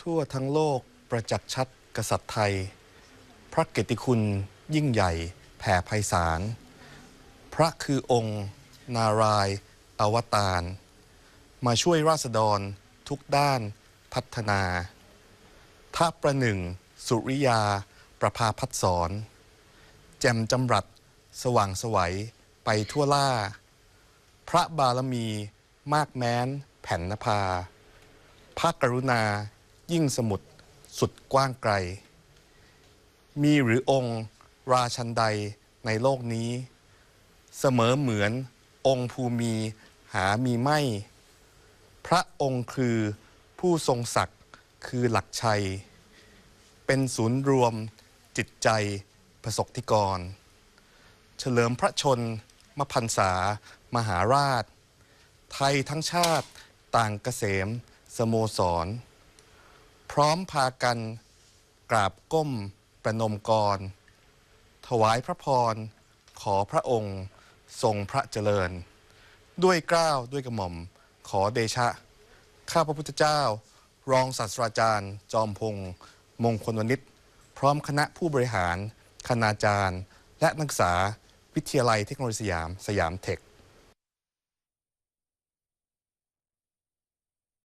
ทั่วทั้งโลกประจักษ์ชัดกษัตริย์ไทย พระเกติคุณยิ่งใหญ่แผ่ไพศาล พระคือองค์ นารายอวตาร มาช่วยราษฎรทุกด้านพัฒนาท่าประหนึ่ง สุริยา ประภาพัฒสอน แจ่มจำรัด สว่างสวัยไปทั่วล่า พระบารมีมากแม้นแผ่นนภาพระกรุณา ยิ่งสมุทรสุดกว้างไกล มีหรือองค์ราชันใดในโลกนี้ เสมอเหมือนองค์ภูมีหามีไม่ พระองค์คือผู้ทรงศักดิ์คือหลักชัย เป็นศูนย์รวมจิตใจประสบทิกร เฉลิมพระชนมพันษามหาราช ไทยทั้งชาติต่างเกษมสโมสร พร้อมพากันกราบก้มประนมกร ถวายพระพร ขอพระองค์ทรงพระเจริญ ด้วยกล้าวด้วยกระหม่อม ขอเดชะ ข้าพระพุทธเจ้า รองศาสตราจารย์ จอมพงษ์มงคลวณิชพร้อมคณะผู้บริหาร คณาจารย์ และนักศึกษา วิทยาลัยเทคโนโลยีสยาม สยามเทค